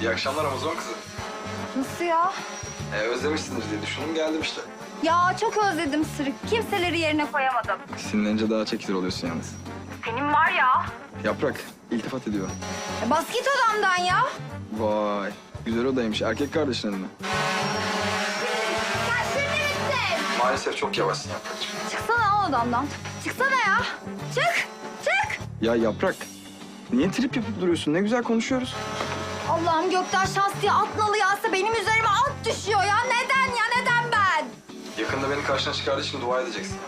İyi akşamlar Amazon kızı. Nasıl ya? Ee, özlemişsiniz diye düşündüm geldim işte. Ya çok özledim Sırık. Kimseleri yerine koyamadım. Sinirlenince daha çekilir oluyorsun yalnız. Senin var ya. Yaprak, iltifat ediyor. E, bas git odamdan ya. Vay, güzel odaymış. Erkek kardeşinin mi? Sen şimdi bittin. Maalesef çok yavaşsın Yaprakcığım. Çıksana odamdan. Çıksana ya. Çık. Çık. Ya Yaprak, niye trip yapıp duruyorsun? Ne güzel konuşuyoruz. Allah'ım gökten şans diye at nalı yağsa benim üzerime at düşüyor ya. Neden ya? Neden ben? Yakında beni karşına çıkardığı için dua edeceksin.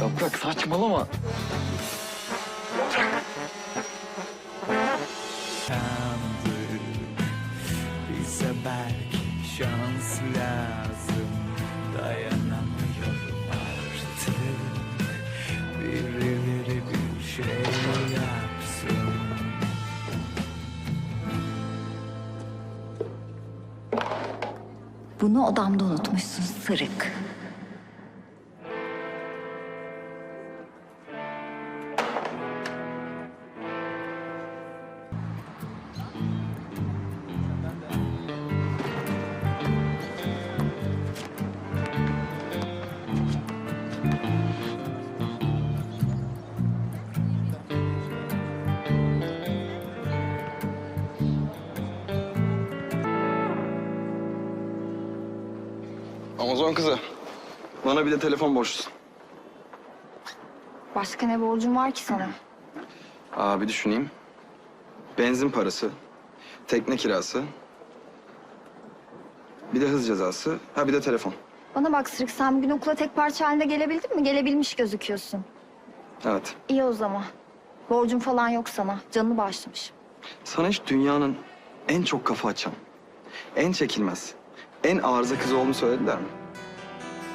Yaprak saçmalama. Bize belki şans lazım Dayanamıyorum Bunu odamda unutmuşsun Sırık. Amazon kızı, bana bir de telefon borçlusun. Başka ne borcum var ki sana? Aa bir düşüneyim. Benzin parası, tekne kirası, bir de hız cezası, ha bir de telefon. Bana bak Sırık sen bugün okula tek parça halinde gelebildin mi? Gelebilmiş gözüküyorsun. Evet. İyi o zaman. Borcum falan yok sana. Canını bağışlamış. Sana hiç dünyanın en çok kafa açan, en çekilmez, en arıza kızı olduğunu söylediler mi?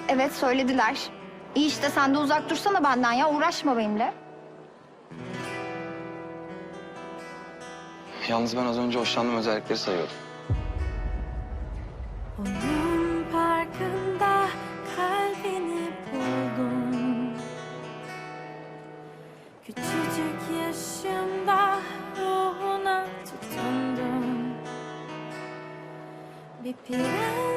Evet söylediler. İyi işte sen de uzak dursana benden ya. Uğraşma benimle. Yalnız ben az önce hoşlandığım özellikleri sayıyordum. Onun parkında kalbini buldum Küçücük yaşımda ruhuna tutundum Bir prens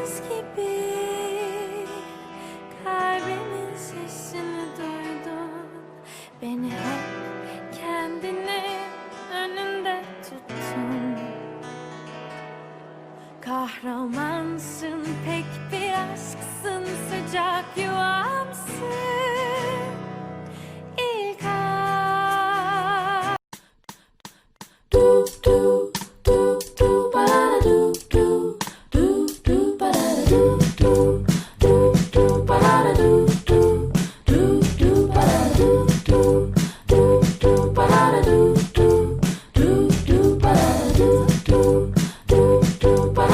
Kahramansın pek bir aşksın sıcak yuvamsın